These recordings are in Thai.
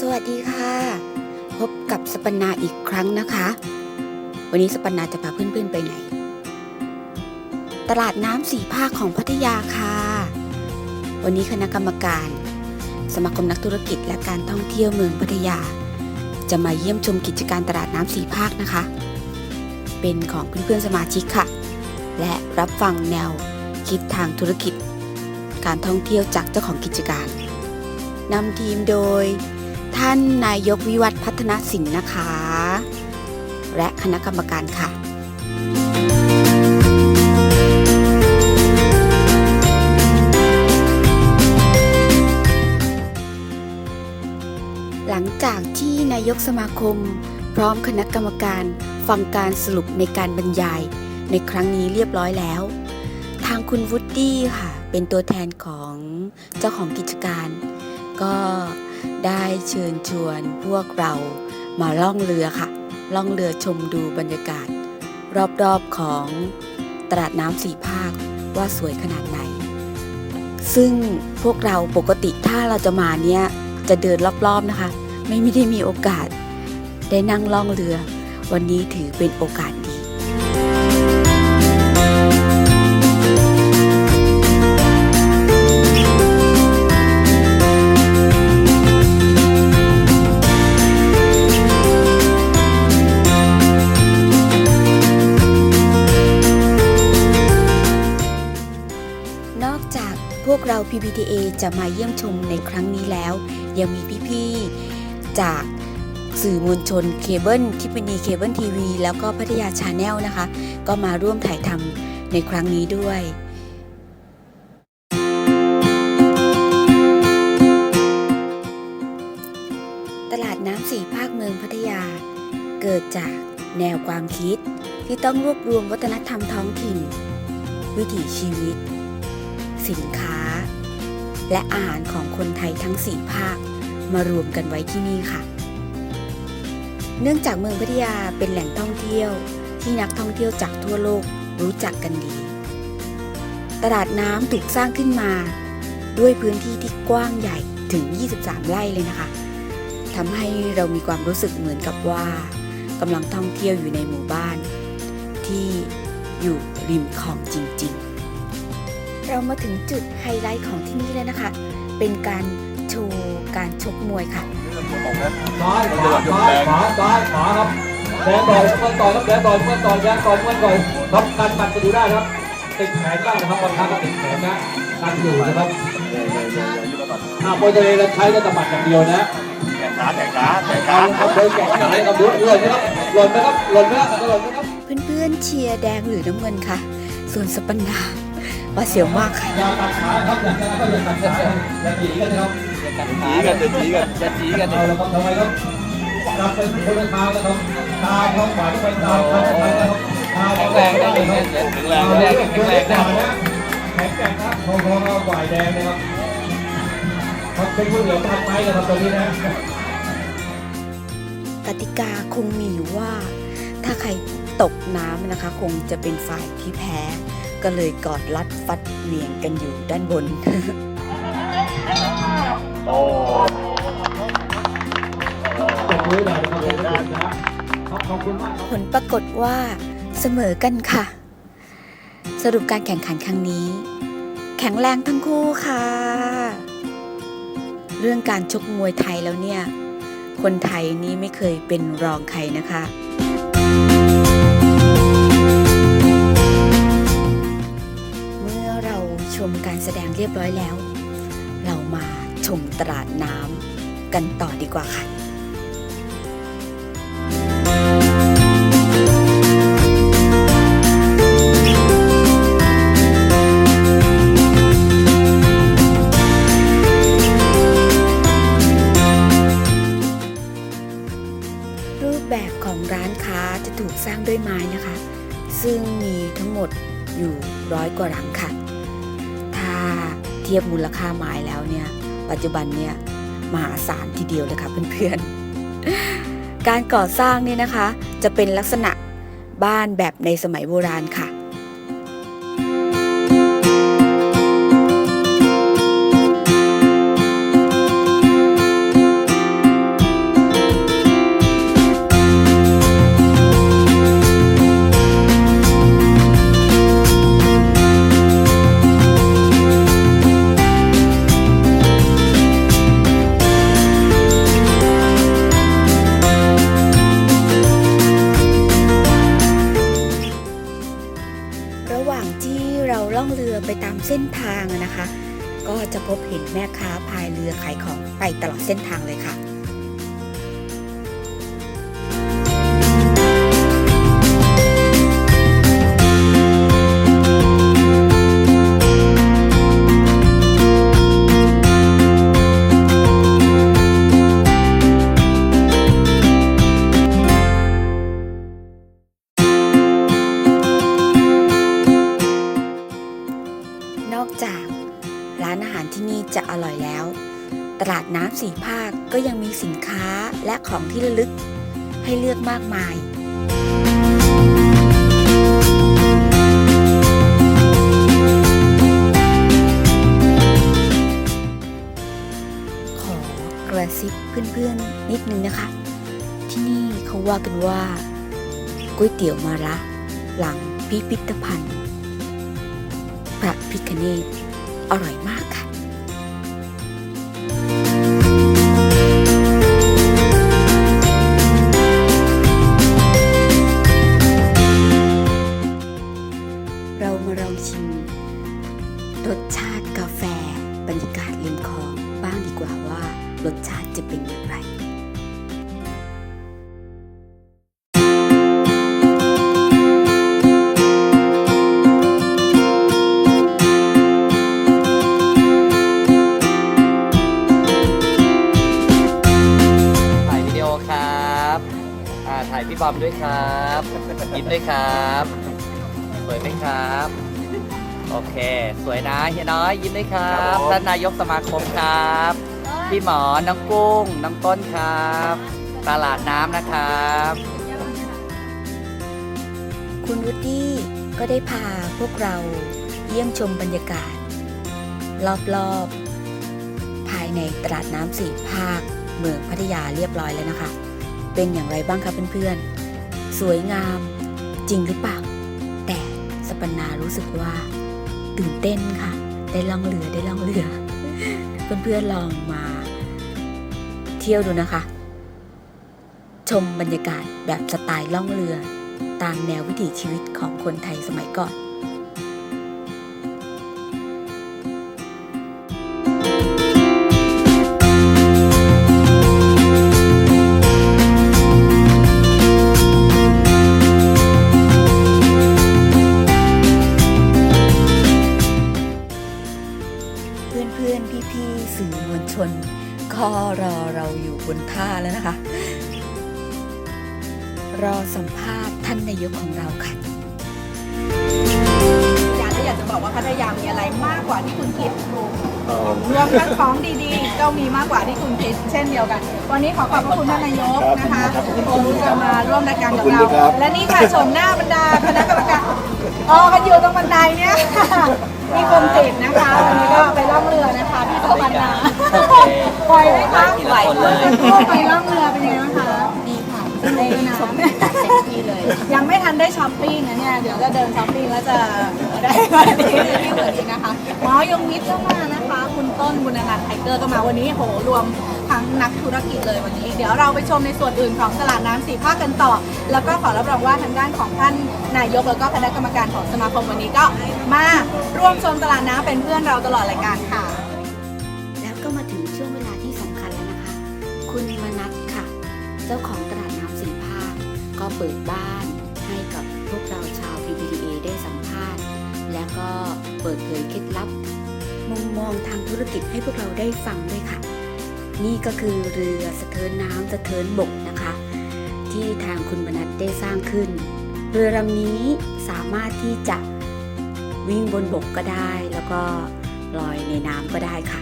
สวัสดีค่ะ พบกับสปนาอีกครั้งนะคะ วันนี้สปนาจะพาเพื่อนๆไปไหน ตลาดน้ำสีภาคของพัทยาค่ะ วันนี้คณะกรรมการ สมาคมนักธุรกิจและการท่องเที่ยวเมืองพัทยา จะมาเยี่ยมชมกิจการตลาดน้ำสีภาคนะคะ เป็นของเพื่อนๆสมาชิกค่ะ และรับฟังแนวคิดทางธุรกิจ การท่องเที่ยวจากเจ้าของกิจการนำทีมโดย ท่านนายกวิวัฒน์พัฒนสินนะคะ และคณะกรรมการค่ะหลังจากที่นายกสมาคม พร้อมคณะกรรมการฟังการสรุปในการบรรยาย ในครั้งนี้เรียบร้อยแล้ว ทางคุณวุฒิค่ะ เป็นตัวแทนของเจ้าของกิจการ ก็ ได้เชิญชวนพวกเรามาล่องเรือค่ะ ล่องเรือชมดูบรรยากาศ รอบๆของตลาดน้ำสีภาคว่าสวยขนาดไหน ซึ่งพวกเราปกติถ้าเราจะมาเนี่ยจะเดินรอบๆนะคะ ไม่ได้มีโอกาส ได้นั่งล่องเรือ วันนี้ถือเป็นโอกาสดี พวกเรา PPTA จะมาเยี่ยมชมในครั้งนี้แล้ว ยังมีพี่ๆ จากสื่อมวลชนเคเบิลทิปนีเคเบิลทีวีแล้วก็พัทยาชาแนลนะคะ ก็มาร่วมถ่ายทำในครั้งนี้ด้วยตลาดน้ำสี่ภาคเมืองพัทยา เกิดจากแนวความคิดที่ต้องรวบรวมวัฒนธรรมท้องถิ่น วิถีชีวิต สินค้า และอาหารของคนไทยทั้งสี่ภาคมารวมกันไว้ที่นี่ค่ะ เนื่องจากเมืองพัทยาเป็นแหล่งท่องเที่ยวที่นักท่องเที่ยวจากทั่วโลกรู้จักกันดี ตลาดน้ำถูกสร้างขึ้นมา ด้วยพื้นที่ที่กว้างใหญ่ถึง 23 ไร่เลยนะคะทำให้เรามีความรู้สึกเหมือนกับว่ากำลังท่องเที่ยวอยู่ในหมู่บ้าน ที่อยู่ริมคลองจริง ๆ เรามาถึงจุดไฮไลท์ของที่นี่แล้วนะคะ เป็นการโชว์การชกมวยค่ะซ้ายขวาซ้ายขวาซ้ายขวาครับแดงต่อยเมื่อต่อยครับแดงต่อยเมื่อต่อยแดงต่อยเมื่อต่อยรับการปัดจะดูได้นะครับติดแขนได้นะครับบางครั้งก็ติดแขนนะการอยู่นะครับถ้ามวยทะเลเราใช้ก็ตะบัดอย่างเดียวนะแข่งขาแข่งขาแข่งกาขารทำโดยแข่งขันกับดูหล่นนะครับหล่นนะครับหล่นนะครับหล่นนะครับเพื่อนๆเชียร์แดงหรือน้ำเงินค่ะ ส่วนสปันดา ว่าเสียวมากค่ะอย่าตัดขาครับอย่าอย่าตัดขาอย่าหนีกันนะครับจีกันจะจีกันจะจีกันเอาละครับทำไมครับรับเป็นคนละทางนะครับทางท้องขวาที่เป็นทางทางไปนะครับทาแข็งแรงได้ได้แข็งครับแรงแข็งแรงแข็งแรงแข็งแรงครับทองทองเอาฝ่ายแดงนะครับครับเป็นผู้เหลือทันไหมนะครับตรงนี้นะกติกาคงมีอยู่ว่า ถ้าใครตกน้ำนะคะ คงจะเป็นฝ่ายที่แพ้ ก็เลยกอดรัดฟัดเหวี่ยงกันอยู่ด้านบน โอ้ตบมือหน่อยนะครับขอบคุณนะครับขอบคุณมากครับผลปรากฏว่าเสมอกันค่ะ สรุปการแข่งขันครั้งนี้ แข็งแรงทั้งคู่ค่ะ เรื่องการชกมวยไทยแล้วเนี่ย คนไทยนี่ไม่เคยเป็นรองใครนะคะ มการแสดงเรียบร้อยแล้ว เรามาชมตลาดน้ำกันต่อดีกว่าค่ะ ทียบมูลค่าไม้แล้วเนี่ย ปัจจุบันเนี่ยมหาศาลทีเดียวเลยค่ะเพื่อนๆ การก่อสร้างเนี่ยนะคะ จะเป็นลักษณะบ้านแบบในสมัยโบราณค่ะ ล่องเรือไปตามเส้นทางนะคะ ก็จะพบเห็นแม่ค้าพายเรือขายของไปตลอดเส้นทางเลยค่ะ สินค้าและของที่ระลึก ให้เลือกมากมาย ขอกระซิบเพื่อนๆ นิดนึงนะคะ ที่นี่เขาว่ากันว่าก๋วยเตี๋ยวมาระหลังพิพิธภัณฑ์พระพิคเนตอร่อยมากค่ะ ติกาแฟ บรรยากาศริมคลองบ้างดีกว่าว่ารสชาติจะเป็นอย่างไรถ่ายวิดีโอครับถ่ายพี่บอมด้วยครับ ยิ้มด้วยครับ สวยไหมครับ โอเค สวยนะเฮียน้อยยิ้มด้วยครับท่านนายกสมาคมครับ พี่หมอน้องกุ้งน้องต้นครับ ตลาดน้ำนะครับ คุณวุฒิก็ได้พาพวกเราเยี่ยมชมบรรยากาศ รอบๆ ภายในตลาดน้ำสี่ภาค เมืองพัทยาเรียบร้อยแล้วนะคะ เป็นอย่างไรบ้างคะเพื่อนๆ สวยงามจริงหรือเปล่า แต่สปนนารู้สึกว่า ตื่นเต้นค่ะ ได้ล่องเรือได้ล่องเรือ เพื่อนๆลองมาเที่ยวดูนะคะ ชมบรรยากาศแบบสไตล์ล่องเรือ ตามแนววิถีชีวิตของคนไทยสมัยก่อน อะไรมากกว่าที่คุณคิด รวมทั้งของดีๆ ก็มีมากกว่าที่คุณคิด เช่นเดียวกัน วันนี้ขอขอบพระคุณท่านนายกนะคะที่จะมาร่วมรายการกับเรา และนี่ค่ะชมหน้าบรรดาคณะกรรมการอ๋อกันอยู่ตรงบันไดเนี่ยมีคนติดนะคะวันนี้ก็ไปล่องเรือนะคะพี่สวรรณาโอเคปล่อยไหมคะไหวเลยไปล่องเรือเป็นยังไงบ้างคะดีค่ะดีนะเต็มที่เลยยังไม่ทันได้ช้อปปิ้งนะเนี่ยเดี๋ยวจะเดินช้อปปิ้งแล้วจะ ได้มาที่ที่เหมือนนี้นะคะหมอยงมิตรก็มานะคะ คุณต้นบุญนันท์ไทเกอร์ก็มาวันนี้โหรวมทั้งนักธุรกิจเลยวันนี้ เดี๋ยวเราไปชมในส่วนอื่นของตลาดน้ำสีภาคกันต่อ แล้วก็ขอรับรองว่าทางด้านของท่านนายกแล้วก็คณะกรรมการของสมาคมวันนี้ก็มาร่วมชมตลาดน้ำเป็นเพื่อนเราตลอดรายการค่ะ แล้วก็มาถึงช่วงเวลาที่สำคัญแล้วนะคะ คุณมนัทค่ะ เจ้าของตลาดน้ำสีภาคก็เปิดบ้าน องทางธุรกิจให้พวกเราได้ฟังด้วยค่ะ นี่ก็คือเรือสะเทินน้ำสะเทินบกนะคะ ที่ทางคุณมนัทได้สร้างขึ้น เรือลำนี้สามารถที่จะวิ่งบนบกก็ได้ แล้วก็ลอยในน้ำก็ได้ค่ะ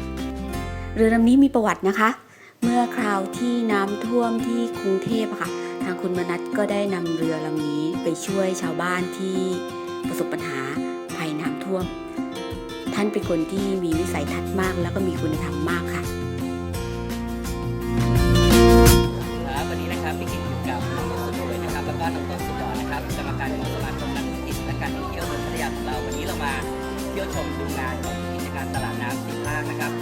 เรือลำนี้มีประวัตินะคะ เมื่อคราวที่น้ำท่วมที่กรุงเทพค่ะ ทางคุณมนัทก็ได้นำเรือลำนี้ไปช่วยชาวบ้านที่ประสบปัญหาภัยน้ำท่วม ท่านเป็นคนที่มีวิสัยทัศน์มาก แล้วก็มีคุณธรรมมากค่ะครับวันนี้นะครับพี่กิ๊กอยู่กับน้องนุ่นสุดเลยนะครับแล้วก็น้องต้นสุดยอดนะครับกรรมการของสมาคมนักธุรกิจและการท่องเที่ยวเมืองพัทยาของเราวันนี้เรามาเที่ยวชมดูงานของกิจการตลาดน้ำสีภาคนะครับ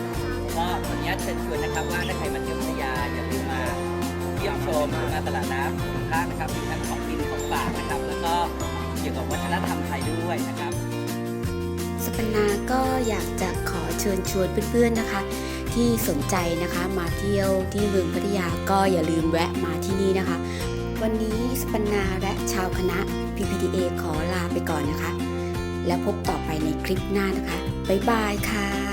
ก็ขออนุญาตเชิญชวนนะครับว่าถ้าใครมาเที่ยวพัทยาอย่าลืมมาเยี่ยมชมงานตลาดน้ำสีภาคนะครับมีทั้งของกินของฝากนะครับ แล้วก็เกี่ยวกับวัฒนธรรมไทยด้วยนะครับ สปนาก็อยากจะขอเชิญชวนเพื่อนๆนะคะ ที่สนใจนะคะมาเที่ยวที่เมืองพัทยาก็อย่าลืมแวะมาที่นี่นะคะ วันนี้สปนาและชาวคณะ PPTA ขอลาไปก่อนนะคะ แล้วพบต่อไปในคลิปหน้านะคะ บ๊ายบายค่ะ